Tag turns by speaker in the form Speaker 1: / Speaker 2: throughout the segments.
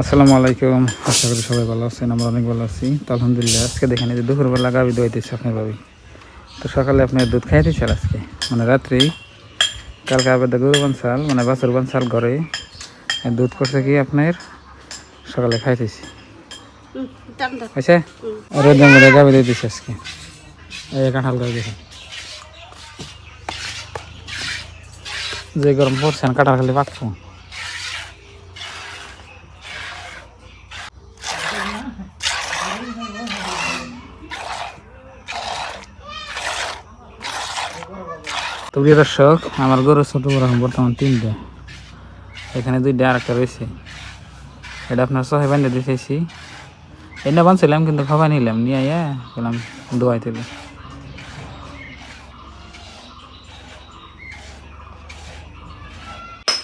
Speaker 1: আসসালামু আলাইকুম। আশা করি সবাই ভালো আছেন, আমরা অনেক ভালো আছি। তো আলহামদুলিল্লাহ, আজকে দেখেন যে দুপুরবেলা গাবি দোয়াইতেছে আপনার ভাবি। তো সকালে আপনার দুধ খাইতেছে আজকে। মানে রাত্রি, কালকে আবার গরু বানসাল মানে বাছুর বানসাল ঘরে। দুধ করছে কি আপনার? সকালে খাইতেছি। আচ্ছা রোদের মধ্যে গাবি আজকে। এই কাঁঠাল গাছ দেখেন। যে গরম পড়ছে না, কাঁঠাল খালি পাকবো তো প্রিয় দর্শক, আমার গরু ছোট বড় বর্তমান তিনটে। এখানে দুইটা আর একটা রয়েছে। এটা আপনার সহায় বান্ধে দিতেছি এটা বানছিলাম কিন্তু খাবার নিলাম, নিয়ে আইয়া গেলাম দোয়াই থেকে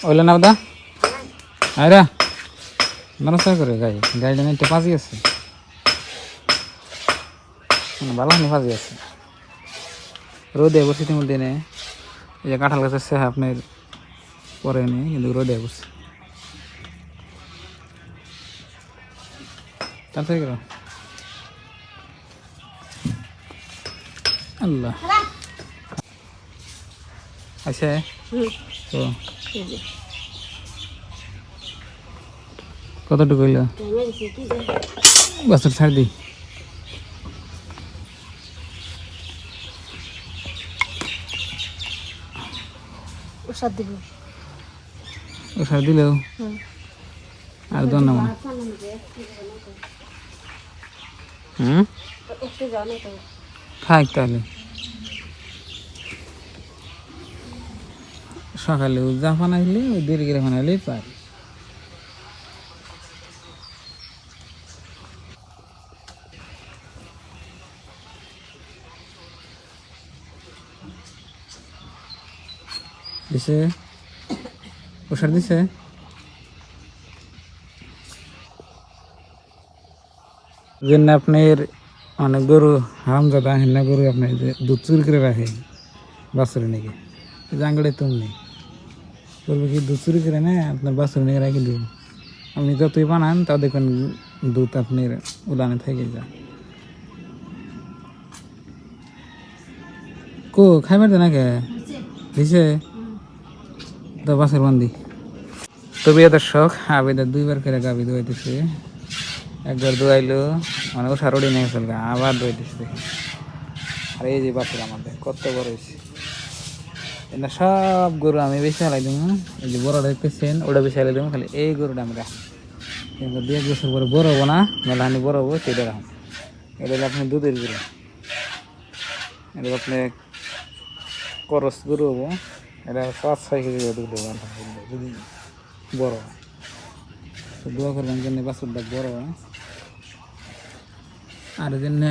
Speaker 1: ওইলে না দা আয়রা মানুষ করে গাই। গাড়িটা নিতে পাঁচি আছে। ভালো হয়নি পাঁচি আছে। রোদে বসে তুমি দিনে এই যে কাঁঠাল গাছের সে আপনার পরে নি কিন্তু রোদে বসে তাড়াতাড়ি করো আল্লাহ আচ্ছা তো কতটুকু হইল বছর ছাড় দিই
Speaker 2: ওষুধ দিব।
Speaker 1: প্রসাদ দিলেও? আর দোন না হুম? থাক তাহলে। সকালে জাফান আসলে ওই দেরি করে আসলেই পাই। দিছে। ওষুধ দিছে। যেন আপনার মানে গরু হারামজাদা হেন্না গরু আপনার যে দুধ চুরি করে রাখে বাছুরি নাকি। জাঙ্গলে তুমি বলব কি, দুধ চুরি করে না, আপনার বাছুরি নাকি রাখি দিব আপনি যতই বানান তা দেখুন দুধ আপনার উলানে থেকে যায়। কো, খাইবার নাকি দিছে? তো বাসের বান্দি। তো বিয়ে দর্শক আবেদা দুইবার করে গাবি দোয়াইতেছে। একবার দোয়াইলো মানে ও সারোডি নিয়ে চল আবার দোয়াইতেছে। দেখি আর এই যে বাসের আমাদের, কত বড় হয়েছে এটা সব গরু আমি বেশি হালাই দিব এই যে বড়টা দেখতেছেন, ওটা বেশি হালাই দিব খালি এই গরুটা আমি রাখি কিন্তু দু এক বছর পরে বড় হব না মেলানি বড় হব, সেটা রাখুন এটা হলো আপনি দুধের গরু। এটা আপনি করস গরু হব। এটা আলহামদুলিল্লাহ যদি বড় জন্য আর জন্য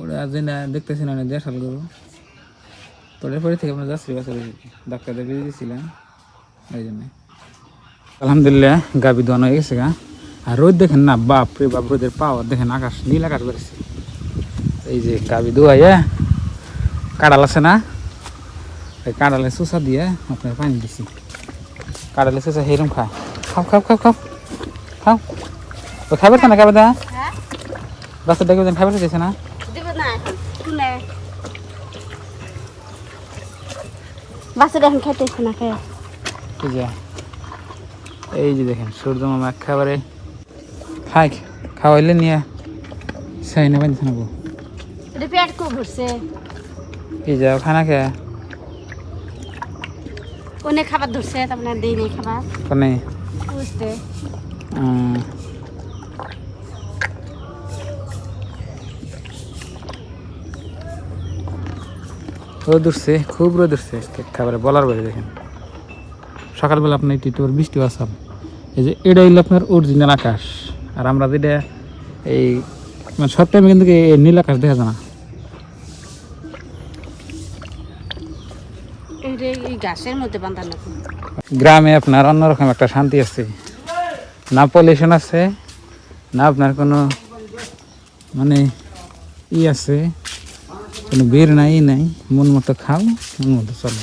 Speaker 1: ওরা যেন দেখতেছি না তো এরপরে থেকে ডাক্তার দেখে দিয়েছিলাম, এই জন্য। আলহামদুলিল্লাহ গাবি দোয়ানো হয়ে গেছে গা। আর রোদ দেখেন না, বাপ রে বাপ, রোদের পাওয়ার দেখেন, আকাশ নীল আকাশ বেড়েছে এই যে গাবি দোয়াইয়া, কাঁড়াল আছে না? কাঁড়ালে সুসা দিয়ে আপনার পানি দিছি। কাঁড়ালে সুসা হেরম খায়। খাও খাও খাও খাও খাও। তো খাবে তো না খাবে দা
Speaker 2: হ্যাঁ
Speaker 1: রাস্তা দেখবে খাবে না?
Speaker 2: বাচ্চাটা এখন খাইতেছে না খেয়ে।
Speaker 1: এই যে এই দেখেন সূর্য মামা একেবারে খাই খাওয়াইলে নিয়ে সাই না বানিয়েছে না
Speaker 2: এটা পেট খুব ভরছে।
Speaker 1: এই যে খানা খেয়ে
Speaker 2: খাবার ধরছে তারপরে দিই নেই খাবার।
Speaker 1: কোনে?
Speaker 2: বুঝতে।
Speaker 1: রোদ উঠছে খুব রোদ উঠছে খাবারে বলার বাইরে দেখেন। সকালবেলা আপনার বৃষ্টি আসাম এই যে এটা হইল আপনার অরিজিনাল আকাশ। আর আমরা যেটা এই মানে সব টাইমে কিন্তু নীল আকাশ দেখা যায় না। গ্রামে আপনার অন্যরকম একটা শান্তি আছে। না পলিউশন আছে, না আপনার কোনো মানে ই আছে, কোনো বের নাই নাই। মন মতো খাও, মন মতো চলো।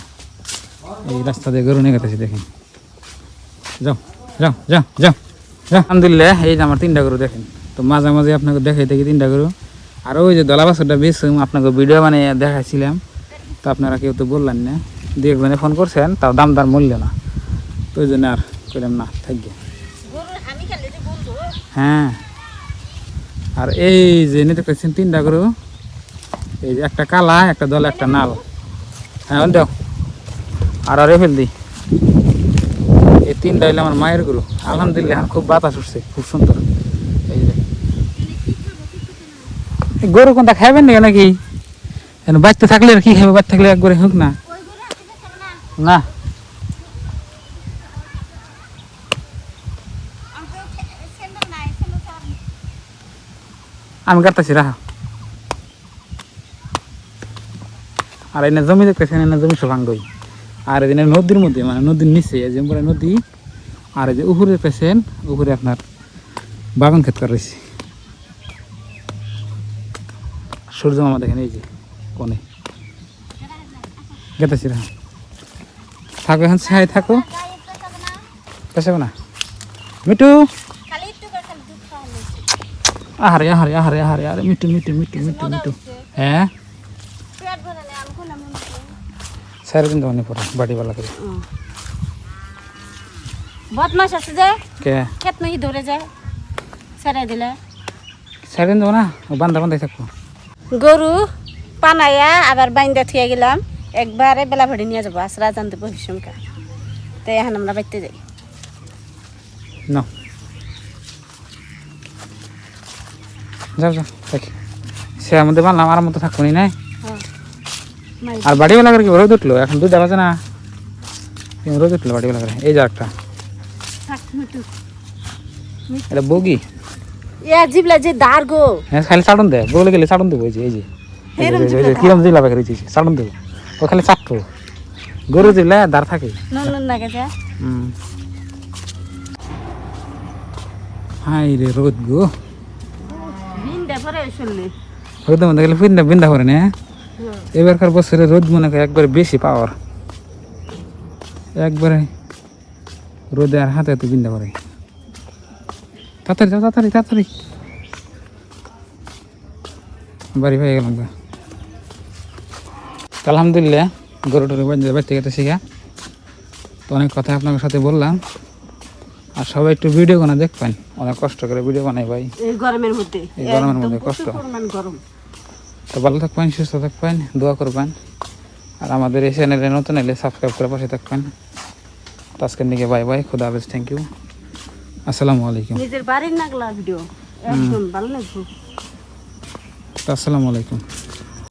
Speaker 1: এই রাস্তা দিয়ে গরু নিয়ে দেখেন। যাও যাও যাও যাও আলহামদুলিল্লাহ, এই যে আমার তিনটা গরু দেখেন। তো মাঝে মাঝে আপনাকে দেখাই থাকি তিনটা গরু। আর ওই যে দলা বাছরটা বেশ আপনাকে ভিডিও বানিয়ে দেখাইছিলাম। তো আপনারা কেউ তো বললেন না। দু একজনে ফোন করছেন তাও দাম দার মূল্য না। তো ওই জন্য আর করলাম না
Speaker 2: আমি
Speaker 1: হ্যাঁ। আর এই যে, নিতে পেরেছেন তিনটা গরু, এই যে একটা কালা, একটা দল, একটা নাল। হ্যাঁ দাও। আর আর ফেল দি। এই তিনটা হইলে আমার মায়ের গরু। আলহামদুলিল্লাহ খুব বাতাস উঠছে, খুব সুন্দর। এই যে। গরু কোনটা খাইবেন না নাকি? এখন বাচ্চা থাকলে আর কি খাবে বাচ্চা থাকলে একবারে হোক না। না। আমি কাটতেছি রাহা আর এনে জমি দেখতেছেন এনে জমি সব ভাঙ্গই আর এদিনে নদীর মধ্যে মানে নদীর নিচে যে পরে নদী, আর এই যে উপরে পেছেন উপরে আপনার বাগান ক্ষেত করা রয়েছে। সূর্য মামা দেখেন, এই যে কোনে গেতেছি রাহা থাকো এখন ছাই থাকো। পেছাবে না মিটু আহারে আহারে আহারে আহারে আরে me too me too me too me too me too হ্যাঁ?
Speaker 2: নেই আমি খুললাম
Speaker 1: সাড়ে পড়ে বাড়িওয়ালা করে।
Speaker 2: বদমাস আছে যে
Speaker 1: কে?
Speaker 2: খেত নাকি ধরে যায় ছেড়ে দিলে।
Speaker 1: দিন দেবো না বান্ধা বান্ধাই থাকব।
Speaker 2: গরু পানাইয়া আবার বাইন্দা থুয়ে গেলাম। একবারে বেলা ভরে নিয়ে যাব আসরা জানতে বহিসমকা তো এখন আমরা বাইতে যাই।
Speaker 1: না। যাও যাও দেখ সে আমাদের বানলাম আর মতো থাকব নি নাই? আর বাড়িওয়ালা করে কি রোদ উঠল? এখন দুধ দেওয়া না। রোদ উঠল বাড়িওয়ালা করে এই যা একটা। এটা বগি?
Speaker 2: জিবলা যে দার গো।
Speaker 1: হ্যাঁ খালি চাটন দেয় বগলে গেলে চাটন দেবো এই যে এই যে। কিরম জিলা পাখি রয়েছে চাটন দেবো। ও খালি চাটবো গরু জিলা দাঁড় থাকে। হাই রে রোদ গো।
Speaker 2: বিন্দা পরে শুনলে।
Speaker 1: রোদ মধ্যে গেলে বিন্দা বিন্দা করে না। এবারকার বছরে রোদ মনে করে একবারে বেশি পাওয়ার। একবারে রোদে আর হাতে হাতে বিন্দা করে তাড়াতাড়ি যাও, তাড়াতাড়ি তাড়াতাড়ি। বাড়ি হয়ে গেলাম গা। আলহামদুলিল্লাহ গরুটার বাচ্চা বাচ্চা গেতে শিখা। তো অনেক কথা আপনাদের সাথে বললাম। আর সবাই একটু ভিডিও বানা দেখবেন। অনেক কষ্ট করে ভিডিও বানাই ভাই।
Speaker 2: এই গরমের মধ্যে
Speaker 1: এই গরমের মধ্যে কষ্ট।
Speaker 2: গরম।
Speaker 1: তো ভালো থাকবেন সুস্থ থাকবেন দোয়া করবেন। আর আমাদের এই চ্যানেলে নতুন এলে সাবস্ক্রাইব করে পাশে থাকবেন। তো আজকের দিকে বাই বাই খুদা হাফেজ থ্যাংক ইউ আসসালামু আলাইকুম।
Speaker 2: নিজের বাড়ির নাগলা ভিডিও একদম ভালো লাগবে।
Speaker 1: আসসালামু আলাইকুম।